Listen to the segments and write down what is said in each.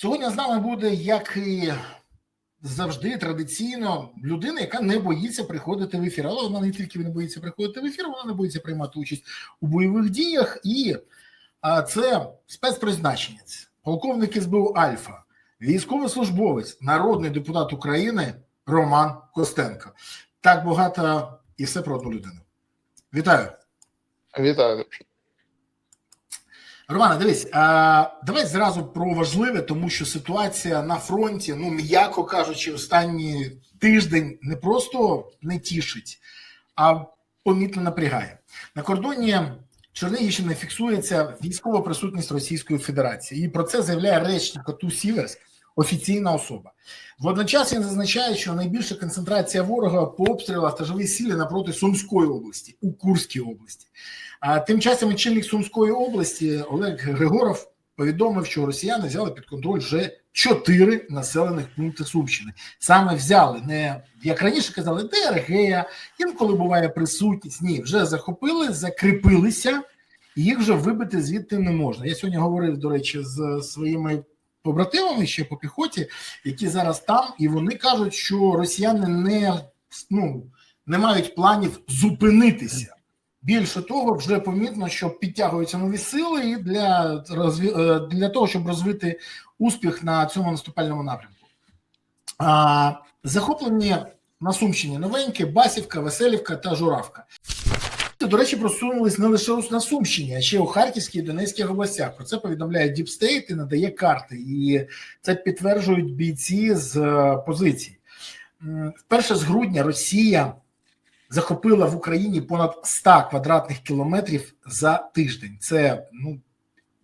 Сьогодні з нами буде, як і завжди, традиційно, людина, яка не боїться приходити в ефір. Але вона не тільки не боїться приходити в ефір, вона не боїться приймати участь у бойових діях. І а, це спецпризначенець, полковник СБУ Альфа, військовослужбовець, народний депутат України Роман Костенко. Так багато і все про одну людину. Вітаю. Вітаю. Романе, дивись, а, давай зразу про важливе, тому що ситуація на фронті, ну м'яко кажучи, останній тиждень не просто не тішить, а помітно напрягає. На кордоні Чернігівщини фіксується військова присутність Російської Федерації, і про це заявляє речник АТУ Сіверськ, офіційна особа. Водночас він зазначає, що найбільша концентрація ворога по обстрілах та живій силі напроти Сумської області у Курській області. А тим часом очільник Сумської області Олег Григоров повідомив, що росіяни взяли під контроль вже чотири населених пункти Сумщини. Саме взяли не як раніше казали, ДРГ, інколи буває присутність. Ні, вже захопили, закріпилися, їх вже вибити звідти не можна. Я сьогодні говорив, до речі, з своїми побратимами ще по піхоті, які зараз там, і вони кажуть, що росіяни не, ну, не мають планів зупинитися. Більше того, вже помітно, що підтягуються нові сили і для е, для того, щоб розвити успіх на цьому наступальному напрямку. А, Захоплені на Сумщині новенькі Басівка, Веселівка та Журавка. До речі, просунулись не лише на Сумщині, а ще у Харківській і Донецькій областях. Про це повідомляє Діпстейт і надає карти. І це підтверджують бійці з е, позицій. Вперше з грудня Росія захопила в Україні понад 100 квадратних кілометрів за тиждень. Це ну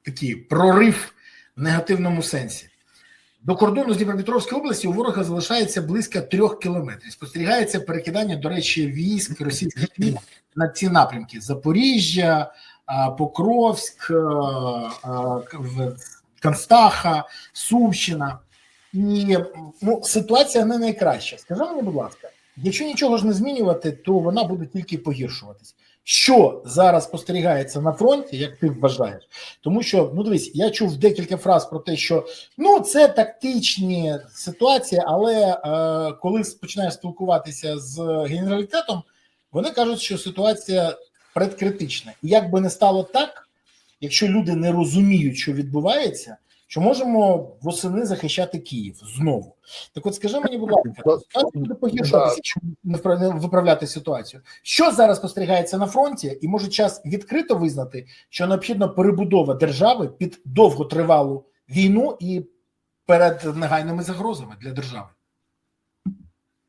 такий прорив в негативному сенсі. До кордону з Дніпропетровської області у ворога залишається близько трьох кілометрів. Спостерігається перекидання, до речі, військ російських військ на ці напрямки: Запоріжжя, Покровськ, Констаха, Сумщина. І ну, ситуація не найкраща. Скажи мені, будь ласка, якщо нічого ж не змінювати, то вона буде тільки погіршуватись. Що зараз спостерігається на фронті, як ти вважаєш? Тому що ну дивись, я чув декілька фраз про те, що ну це тактичні ситуації, але е, коли починаєш спілкуватися з генералітетом, вони кажуть, що ситуація предкритична. І як би не стало так, якщо люди не розуміють, що відбувається, що можемо восени захищати Київ знову. Так от скажи мені, будь ласка, буде погіршуватися, впра- виправляти ситуацію. Що зараз спостерігається на фронті, і може час відкрито визнати, що необхідна перебудова держави під довготривалу війну і перед негайними загрозами для держави.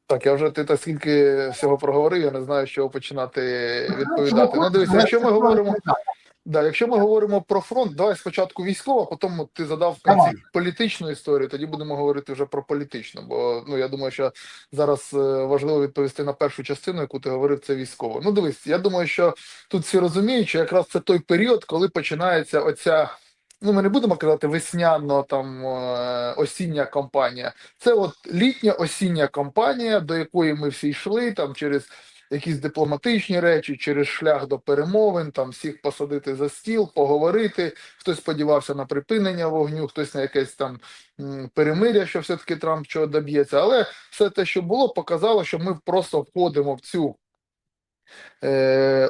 Так, я вже ти так скільки всього проговорив, я не знаю, з чого починати відповідати. Ну, дивися, якщо ми говоримо, да, якщо ми говоримо про фронт, давай спочатку військово, потім от ти задав в кінці політичну історію, тоді будемо говорити вже про політичну. Бо ну я думаю, що зараз е, важливо відповісти на першу частину, яку ти говорив, це військово. Ну, дивись, я думаю, що тут всі розуміють, що якраз це той період, коли починається оця. Ну, ми не будемо казати весняно там е, осіння кампанія. Це от літня осіння кампанія, до якої ми всі йшли там через якісь дипломатичні речі, через шлях до перемовин, там всіх посадити за стіл, поговорити. Хтось сподівався на припинення вогню, хтось на якесь там перемиря, що все-таки Трамп чого доб'ється. Але все те, що було, показало, що ми просто входимо в цю. е,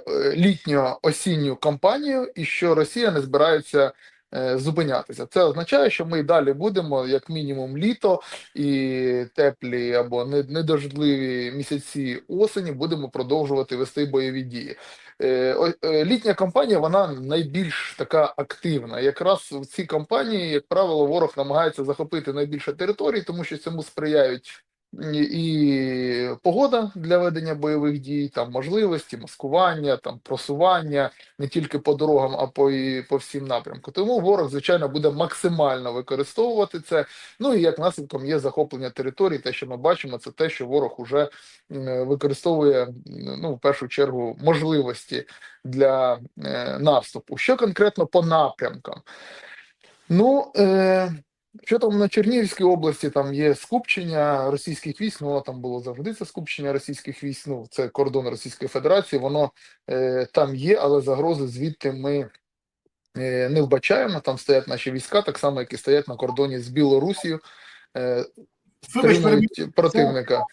е, Літньо осінню кампанію, і що Росія не збирається зупинятися. Це означає, що ми далі будемо, як мінімум, літо і теплі або не- недождливі місяці осені будемо продовжувати вести бойові дії. Е, е, Літня кампанія вона найбільш така активна. Якраз в цій кампанії, як правило, ворог намагається захопити найбільше територій, тому що цьому сприяють і погода для ведення бойових дій, там можливості, маскування, там просування не тільки по дорогам, а по і по всім напрямкам. Тому ворог, звичайно, буде максимально використовувати це. Ну і як наслідком є захоплення територій. Те, що ми бачимо, це те, що ворог уже використовує ну, в першу чергу можливості для е, наступу. Що конкретно по напрямкам? Ну, е, що там на Чернігівській області там є скупчення російських військ, ну воно там було завжди це скупчення російських військ, ну це кордон Російської Федерації, воно е, там є, але загрози звідти ми е, не вбачаємо. Там стоять наші війська, так само, як і стоять на кордоні з Білорусією, е, стримують противника.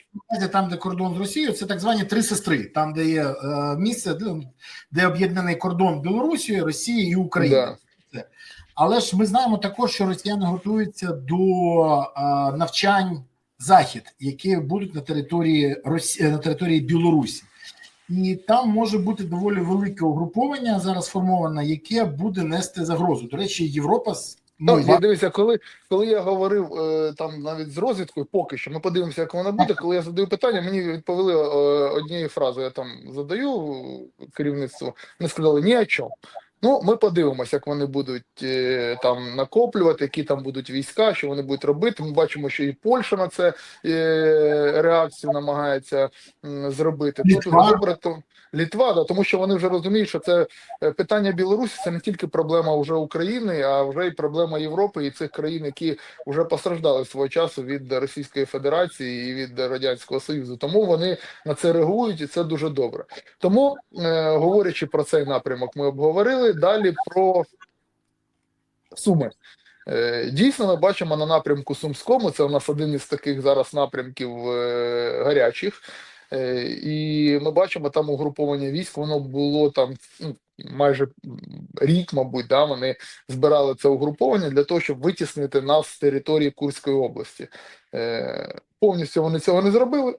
там, де кордон з Росією, це так звані три сестри, там, де є е, місце, де, де об'єднаний кордон Білорусі, Росії і України. Да. Але ж ми знаємо також, що росіяни готуються до е, навчань захід, які будуть на території Росі... на території Білорусі. І там може бути доволі велике угруповання зараз сформоване, яке буде нести загрозу. До речі, Європа Ну, я дивися, коли, коли я говорив е, там навіть з розвідкою, поки що ми подивимося, як воно буде. Коли я задаю питання, мені відповіли е, однією фразою. Я там задаю керівництву, вони сказали ні о чому. Ну, ми подивимося, як вони будуть е, там накоплювати, які там будуть війська, що вони будуть робити. Ми бачимо, що і Польща на це е, реакцію намагається зробити. Тут добре, то Літва, да, тому що вони вже розуміють, що це е, питання Білорусі це не тільки проблема вже України, а вже й проблема Європи і цих країн, які вже постраждали свого часу від Російської Федерації і від Радянського Союзу. Тому вони на це реагують, і це дуже добре. Тому, говорячи про цей напрямок, ми обговорили далі про Суми. Е, Дійсно, ми бачимо на напрямку Сумському. Це у нас один із таких зараз напрямків е, гарячих. Е, І ми бачимо там угруповання військ. Воно було там ну, майже рік, мабуть, да, вони збирали це угруповання для того, щоб витіснити нас з території Курської області. Повністю вони цього не зробили,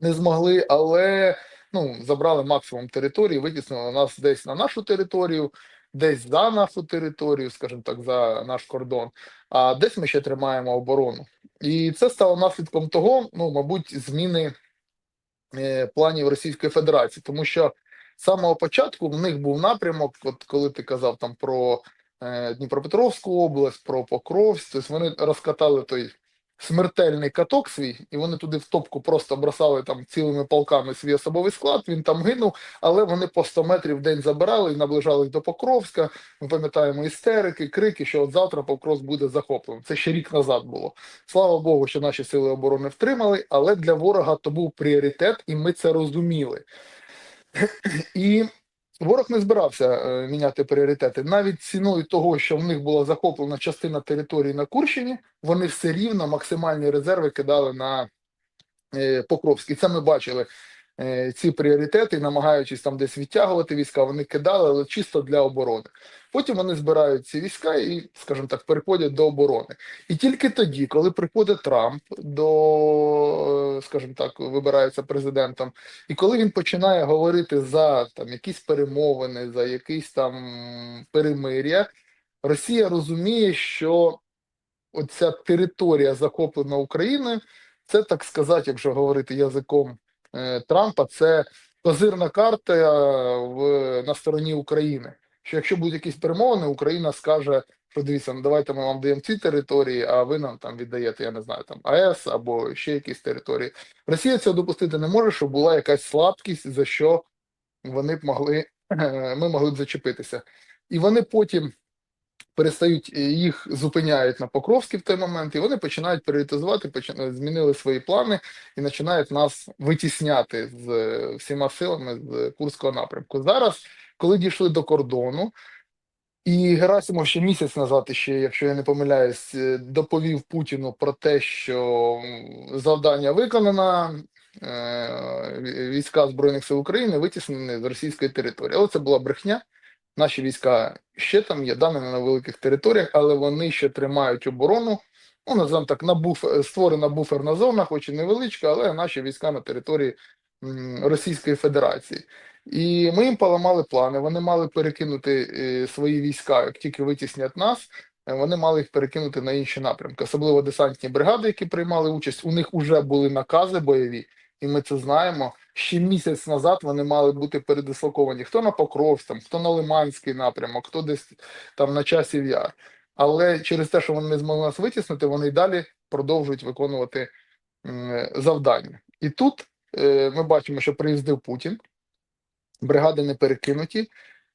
не змогли, але ну, забрали максимум території, витіснили нас десь на нашу територію, десь за нашу територію, скажімо так, за наш кордон, а десь ми ще тримаємо оборону. І це стало наслідком того, ну, мабуть, зміни е, планів Російської Федерації, тому що з самого початку в них був напрямок, от коли ти казав там про е, Дніпропетровську область, про Покровськ, тобто вони розкатали той смертельний каток свій, і вони туди в топку просто бросали там цілими полками свій особовий склад, він там гинув, але вони по 100 метрів в день забирали і наближались до Покровська. Ми пам'ятаємо істерики, крики, що от завтра Покровськ буде захоплений. Це ще рік назад було. Слава Богу, що наші сили оборони втримали, але для ворога то був пріоритет, і ми це розуміли. І ворог не збирався е, міняти пріоритети. Навіть ціною того, що в них була захоплена частина території на Курщині, вони все рівно максимальні резерви кидали на е, Покровськ. І це ми бачили. Е, Ці пріоритети, намагаючись там десь відтягувати війська, вони кидали, але чисто для оборони. Потім вони збирають ці війська і, скажімо так, переходять до оборони. І тільки тоді, коли приходить Трамп до, е, скажімо так, вибирається президентом, і коли він починає говорити за там якісь перемовини, за якісь там перемир'я, Росія розуміє, що оця територія захоплена Україною, це так сказати, якщо говорити язиком Трампа, це козирна карта е, в, на стороні України. Що якщо будуть якісь перемовини, Україна скаже, що дивіться, ну давайте ми вам даємо ці території, а ви нам там віддаєте, я не знаю, там АЕС або ще якісь території. Росія цього допустити не може, щоб була якась слабкість, за що вони б могли, ми могли б зачепитися. І вони потім перестають е, їх зупиняють на Покровській в той момент, і вони починають пріоритизувати, починають змінили свої плани і починають нас витісняти з е, всіма силами з Курського напрямку. Зараз, коли дійшли до кордону. І Герасимов ще місяць назад, ще, якщо я не помиляюсь, е, доповів Путіну про те, що завдання виконано, е, війська Збройних сил України витіснені з російської території. Але це була брехня. Наші війська ще там є, да, не на великих територіях, але вони ще тримають оборону. Ну, називаємо так, на буф... створена буферна зона, хоч і невеличка, але наші війська на території Російської Федерації. І ми їм поламали плани. Вони мали перекинути е, свої війська, як тільки витіснять нас, е, вони мали їх перекинути на інші напрямки, особливо десантні бригади, які приймали участь. У них вже були накази бойові, і ми це знаємо. Ще місяць назад вони мали бути передислоковані. Хто на Покровськ, там, хто на Лиманський напрямок, хто десь там на часів яр. Але через те, що вони не змогли нас витіснити, вони й далі продовжують виконувати завдання. І тут е, ми бачимо, що приїздив Путін бригади не перекинуті.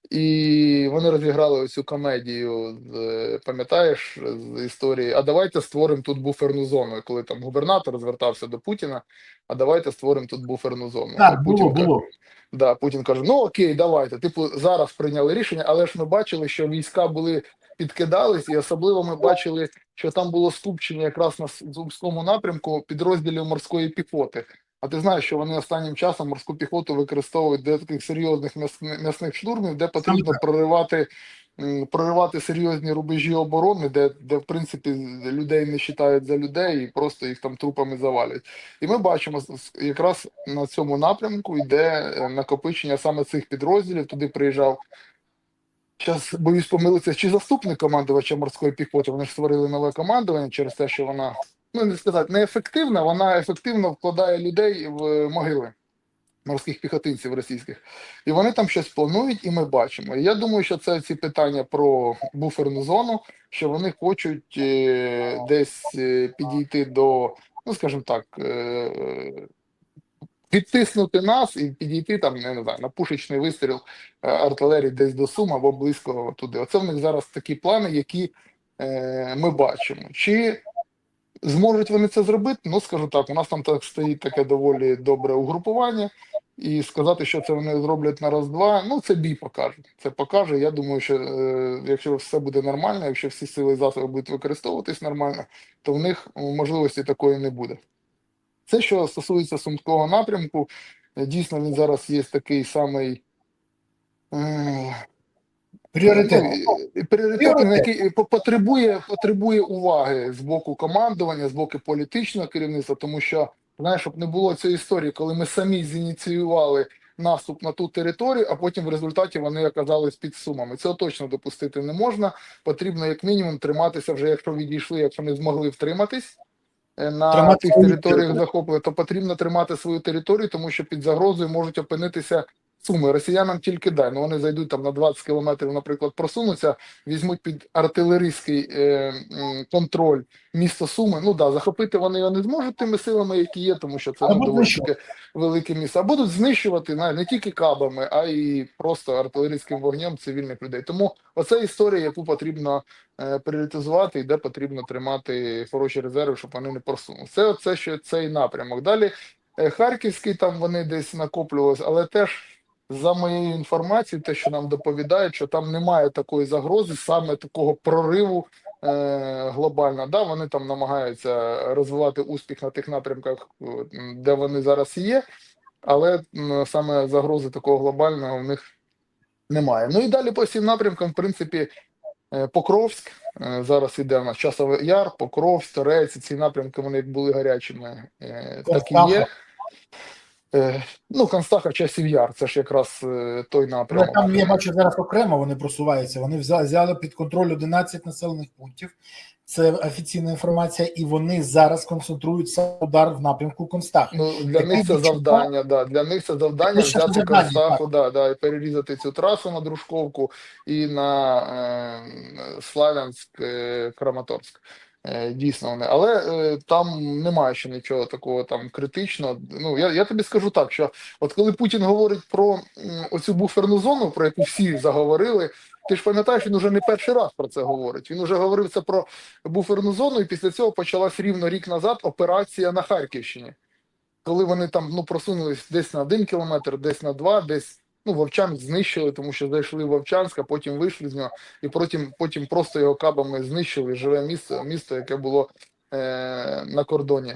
І вони розіграли оцю комедію, з, пам'ятаєш, з історії. А давайте створимо тут буферну зону. Коли там губернатор звертався до Путіна, а давайте створимо тут буферну зону. Так, Путін було, каже- Да, Путін каже: ну окей, давайте. Типу, зараз прийняли рішення, але ж ми бачили, що війська були підкидались, і особливо ми бачили, що там було скупчення якраз на Зубському напрямку підрозділів морської піхоти. А ти знаєш, що вони останнім часом морську піхоту використовують для таких серйозних м'ясних штурмів, де потрібно проривати, проривати серйозні рубежі оборони, де, де в принципі людей не вважають за людей і просто їх там трупами завалять. І ми бачимо якраз на цьому напрямку йде е, накопичення саме цих підрозділів. Туди приїжджав. Зараз боюсь помилитися, чи заступник командувача морської піхоти. Вони ж створили нове командування через те, що вона, ну не сказати, неефективна, вона ефективно вкладає людей в е, могили морських піхотинців російських. І вони там щось планують, і ми бачимо. Я думаю, що це ці питання про буферну зону, що вони хочуть е, десь е, підійти до, ну скажімо так, е, відтиснути нас і підійти там, не знаю, на пушечний вистріл е, артилерії десь до Сум або близько туди. Оце в них зараз такі плани, які е, ми бачимо. Чи зможуть вони це зробити? Ну, скажу так, у нас там так стоїть таке доволі добре угрупування. І сказати, що це вони зроблять на раз-два, ну це бій покаже. Це покаже. Я думаю, що е, якщо все буде нормально, якщо всі сили і засоби будуть використовуватись нормально, то в них можливості такої не буде. Це що стосується Сумського напрямку, дійсно він зараз є такий самий. е, Пріоритет. Ну, і пріоритетний, який по- потребує, потребує уваги з боку командування, з боку політичного керівництва, тому що знаєш, щоб не було цієї історії, коли ми самі зініціювали наступ на ту територію, а потім в результаті вони оказались під сумами. Цього точно допустити не можна. Потрібно як мінімум триматися вже, якщо відійшли, якщо не змогли втриматись. е, На Тримати тих територіях захоплення, то потрібно тримати свою територію, тому що під загрозою можуть опинитися суми. Росіянам тільки дай. Ну вони зайдуть там на 20 кілометрів, наприклад, просунуться, візьмуть під артилерійський е, контроль місто Суми. Ну да, захопити вони його не зможуть тими силами, які є, тому що це ну, доволі таке велике місто. А будуть знищувати навіть не тільки кабами, а й просто артилерійським вогнем цивільних людей. Тому оце історія, яку потрібно е, пріоритизувати, і де потрібно тримати хороші резерви, щоб вони не просунули. Це оце ще цей напрямок. Далі е, Харківський там вони десь накоплювалися, але теж. За моєю інформацією, те, що нам доповідають, що там немає такої загрози, саме такого прориву е, глобально. Да, вони там намагаються розвивати успіх на тих напрямках, е, де вони зараз є, але саме загрози такого глобального в них немає. Ну і далі по всім напрямкам, в принципі, е, Покровськ. е, Зараз іде у нас Часовий Яр, Покровськ, Торецьк. Ці напрямки вони були гарячими, так і є. Е, Ну, Констаха, Часів Яр, це ж якраз е, той напрямок. Ну, там я бачу зараз окремо вони просуваються. Вони взяли, під контроль 11 населених пунктів. Це офіційна інформація, і вони зараз концентруються удар в напрямку Констахи. Ну, для Таке них це завдання, да. Для них це завдання Це взяти Констаху, да, да, і перерізати цю трасу на Дружковку і на е, Славянськ, е, Краматорськ. Е, дійсно вони. Але е, там немає ще нічого такого там критичного. Ну, я, я тобі скажу так, що от коли Путін говорить про оцю буферну зону, про яку всі заговорили, ти ж пам'ятаєш, він уже не перший раз про це говорить. Він уже говорив це про буферну зону, і після цього почалась рівно рік назад операція на Харківщині коли вони там ну просунулись десь на один кілометр, десь на два, десь ну Вовчанськ знищили, тому що зайшли в Вовчанськ, а потім вийшли з нього, і потім, потім просто його кабами знищили живе місто, місто, яке було е, на кордоні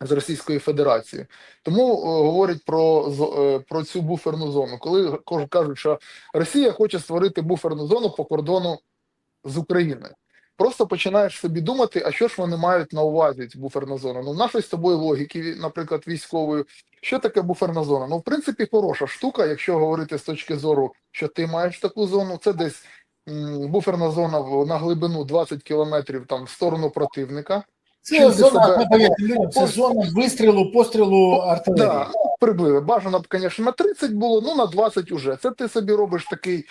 з Російською Федерацією. Тому е, говорять про, е, про цю буферну зону. Коли кажуть, що Росія хоче створити буферну зону по кордону з Україною. Просто починаєш собі думати, а що ж вони мають на увазі цю буферну зону. Ну, в нашої з тобою логіки, наприклад, військової, що таке буферна зона? Ну, в принципі, хороша штука, якщо говорити з точки зору, що ти маєш таку зону, це десь м, буферна зона на глибину 20 кілометрів там в сторону противника. Це зона себе- людям, це зона вистрілу, пострілу артилерії. Да, ну, приблизно. Бажано б, звісно, на 30 було, ну на 20 уже. Це ти собі робиш такий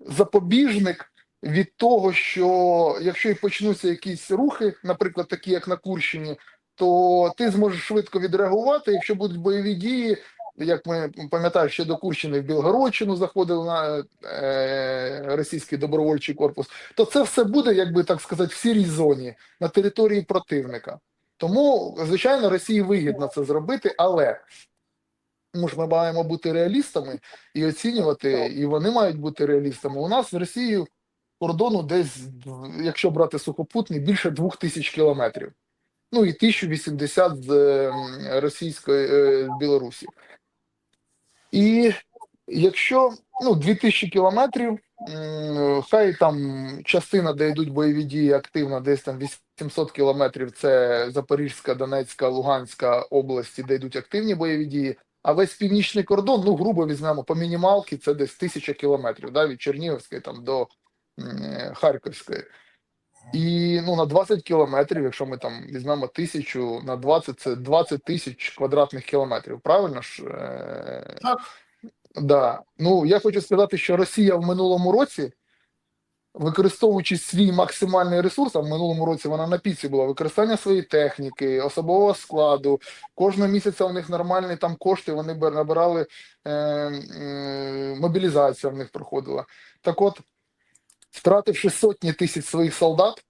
запобіжник від того, що якщо і почнуться якісь рухи, наприклад, такі як на Курщині, то ти зможеш швидко відреагувати. Якщо будуть бойові дії, як ми пам'ятаємо, ще до Курщини в Білгородщину заходили на е, російський добровольчий корпус, то це все буде, як би так сказати, в сірій зоні на території противника. Тому, звичайно, Росії вигідно це зробити, але ну ж ми маємо бути реалістами і оцінювати, і вони мають бути реалістами. У нас з Росією кордону десь, якщо брати сухопутний, більше двох тисяч кілометрів. Ну і 1080 з е, російської е, Білорусі. І якщо ну, 2000 кілометрів, хай там частина, де йдуть бойові дії активно, десь там 800 кілометрів це Запорізька, Донецька, Луганська області, де йдуть активні бойові дії. А весь північний кордон, ну грубо візьмемо по мінімалки, це десь тисяча кілометрів, да, від Чернігівської там до Харківської. І ну на 20 кілометрів, якщо ми там візьмемо тисячу на 20, це 20 тисяч квадратних кілометрів. Правильно ж? Е, Так. Да. Ну я хочу сказати, що Росія в минулому році, використовуючи свій максимальний ресурс, а в минулому році вона на піці була використання своєї техніки, особового складу. Кожного місяця у них нормальні там кошти, вони набирали е, е, мобілізація в них проходила. Так от, втративши сотні тисяч своїх солдат,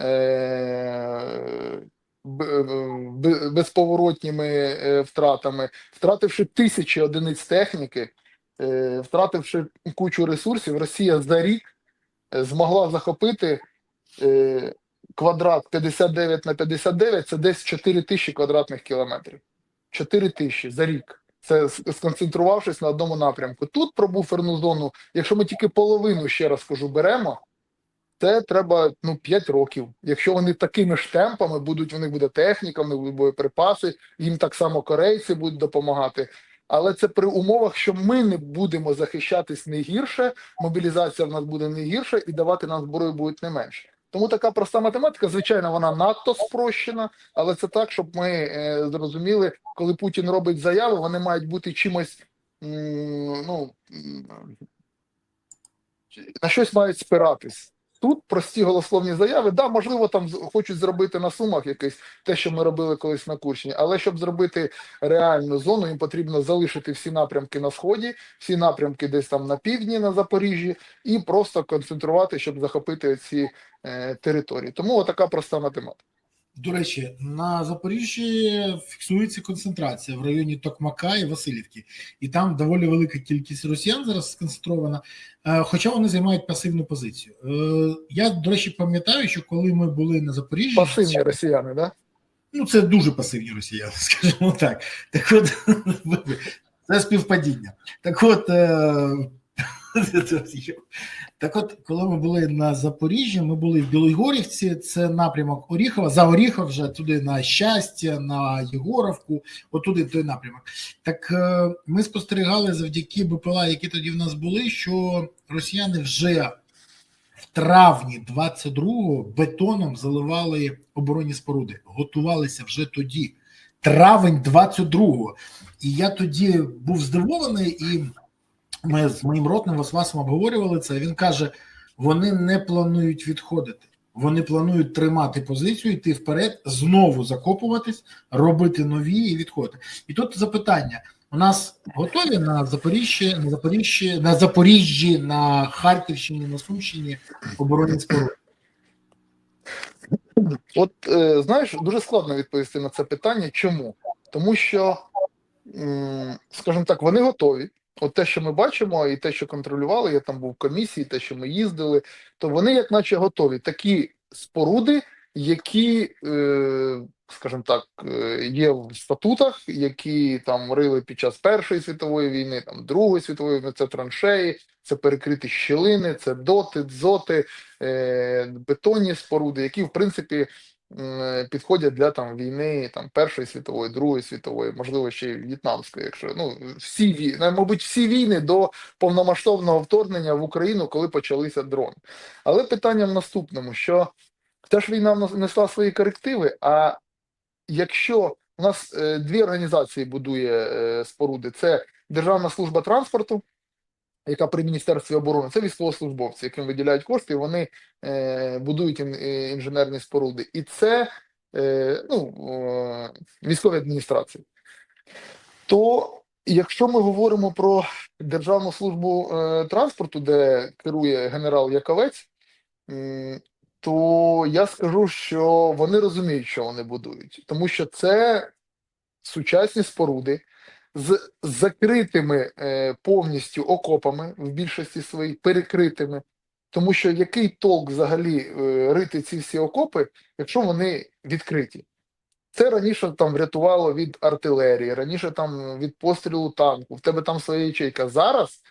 е, б- безповоротніми е, втратами, втративши тисячі одиниць техніки, е, втративши кучу ресурсів, Росія за рік е, змогла захопити е, квадрат 59 на 59, це десь 4 тисячі квадратних кілометрів. 4 тисячі за рік. Це сконцентрувавшись на одному напрямку. Тут про буферну зону, якщо ми тільки половину, ще раз кажу, беремо, це треба ну 5 років. Якщо вони такими ж темпами будуть, у них буде техніка, у будуть боєприпаси, їм так само корейці будуть допомагати. Але це при умовах, що ми не будемо захищатись не гірше, мобілізація в нас буде не гірша, і давати нам зброю будуть не менше. Тому така проста математика, звичайно, вона надто спрощена, але це так, щоб ми е, зрозуміли, коли Путін робить заяви, вони мають бути чимось м, ну, на щось мають спиратись. Тут прості голословні заяви. Да, можливо, там хочуть зробити на сумах якесь те, що ми робили колись на Курщині, але щоб зробити реальну зону, їм потрібно залишити всі напрямки на сході, всі напрямки десь там на півдні, на Запоріжжі, і просто концентрувати, щоб захопити ці е, території. Тому така проста математика. До речі, на Запоріжжі фіксується концентрація в районі Токмака і Васильівки, і там доволі велика кількість росіян зараз сконцентрована, е, хоча вони займають пасивну позицію. Е, Я, до речі, пам'ятаю, що коли ми були на Запоріжжі, Пасивні росіяни, да? ну це дуже пасивні росіяни, скажімо так. Так от це співпадіння. Так от. Так от, коли ми були на Запоріжжі, ми були в Білогорівці, це напрямок Оріхова, за Оріхов вже туди на щастя, на Єгоровку, отуди той напрямок. Так е, ми спостерігали завдяки БПЛА, які тоді в нас були, що росіяни вже в травні 22-го бетоном заливали оборонні споруди, готувалися вже тоді. Травень 22-го. І я тоді був здивований, і ми з моїм ротним Васвасом обговорювали це. Він каже: вони не планують відходити. Вони планують тримати позицію, йти вперед, знову закопуватись, робити нові і відходити. І тут запитання: у нас готові на Запоріжжі, на Запоріжжі, на Запоріжжі, на Харківщині, на Сумщині оборонні споруди? От е, знаєш, дуже складно відповісти на це питання. Чому? Тому що, скажімо так, вони готові. От те, що ми бачимо, і те, що контролювали, я там був в комісії, те, що ми їздили, то вони, як наче, готові. Такі споруди, які, е, скажімо так, е, є в статутах, які там рили під час Першої світової війни, там Другої світової війни, це траншеї, це перекриті щілини, це доти, дзоти, е, бетонні споруди, які, в принципі, підходять для там війни там Першої світової, Другої світової, можливо, ще й В'єтнамської, якщо ну всі війни, мабуть, всі війни до повномасштабного вторгнення в Україну, коли почалися дрони. Але питання в наступному: що ця ж війна несла свої корективи. А якщо у нас е, дві організації будує е, споруди, це Державна служба транспорту. Яка при міністерстві оборони це військовослужбовці, яким виділяють кошти, і вони е, будують е, інженерні споруди, і це е, ну, е, військові адміністрації. То Якщо ми говоримо про Державну службу е, транспорту, де керує генерал Яковець, м, то я скажу, що вони розуміють, що вони будують, тому що це сучасні споруди з закритими е, повністю окопами, в більшості своїх перекритими. Тому що який толк взагалі е, рити ці всі окопи, якщо вони відкриті? Це раніше там врятувало від артилерії, раніше там від пострілу танку, в тебе там своя ячейка. Зараз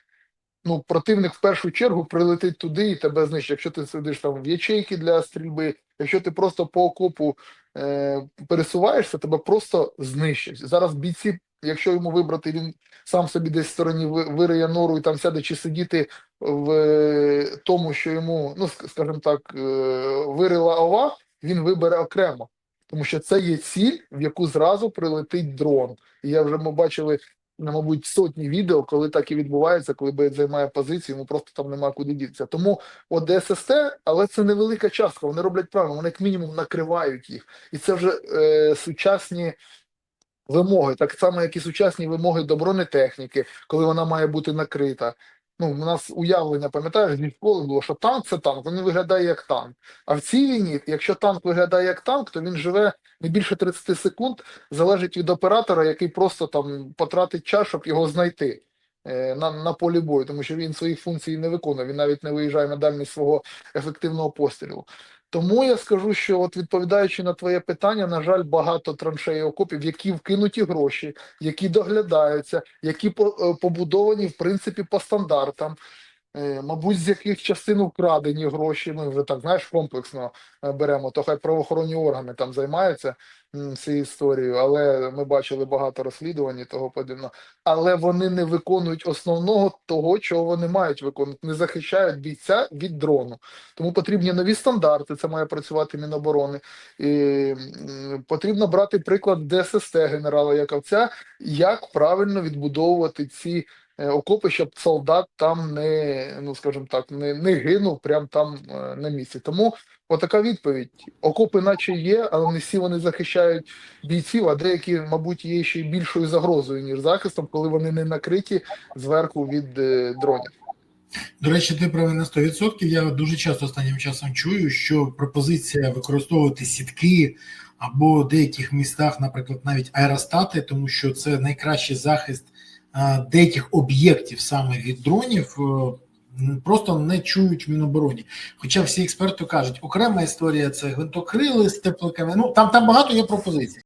ну, противник в першу чергу прилетить туди і тебе знищить. Якщо ти сидиш там в ячейки для стрільби, якщо ти просто по окопу е, пересуваєшся, тебе просто знищать. Зараз бійці, якщо йому вибрати, він сам собі десь в стороні ви- вириє нору і там сяде чи сидіти в е, тому, що йому, ну скажімо так, е, вирила ова, він вибере окремо. Тому що це є ціль, в яку зразу прилетить дрон. І я вже ми бачили, мабуть, сотні відео, коли так і відбувається, коли боєць займає позицію, йому просто там нема куди дітися. Тому от ДССТ, але це невелика частка. Вони роблять правильно, вони як мінімум накривають їх. І це вже е, сучасні вимоги, так само, як і сучасні вимоги до бронетехніки, коли вона має бути накрита. Ну, у нас уявлення, пам'ятаєш, зі школи було, що танк це танк, він виглядає як танк. А в цій війні, якщо танк виглядає як танк, то він живе не більше 30 секунд, залежить від оператора, який просто там потратить час, щоб його знайти е, на, на полі бою, тому що він своїх функцій не виконує, він навіть не виїжджає на дальність свого ефективного пострілу. Тому я скажу, що от відповідаючи на твоє питання, на жаль, багато траншеї окопів, які вкинуті гроші, які доглядаються, які е, побудовані в принципі по стандартам. Е, Мабуть, з яких частин вкрадені гроші, ми вже так знаєш, комплексно е, беремо, то хай правоохоронні органи там займаються цією історією, але ми бачили багато розслідувань і того подібного. Але вони не виконують основного того, чого вони мають виконувати, не захищають бійця від дрону. Тому потрібні нові стандарти, це має працювати Міноборони. І потрібно брати приклад ДССТ генерала Яковця, як правильно відбудовувати ці окопи, щоб солдат там не, ну скажімо так, не, не гинув прямо там е, на місці. Тому отака відповідь. Окопи, наче є, але не всі вони захищають бійців, а деякі, мабуть, є ще більшою загрозою, ніж захистом, коли вони не накриті зверху від е, дронів. До речі, ти правий на 100%. Я дуже часто останнім часом чую, що пропозиція використовувати сітки або в деяких містах, наприклад, навіть аеростати, тому що це найкращий захист деяких об'єктів саме від дронів. е, Просто не чують в Мінобороні. Хоча всі експерти кажуть, окрема історія це гвинтокрили з тепликами. Ну там, там багато є пропозицій.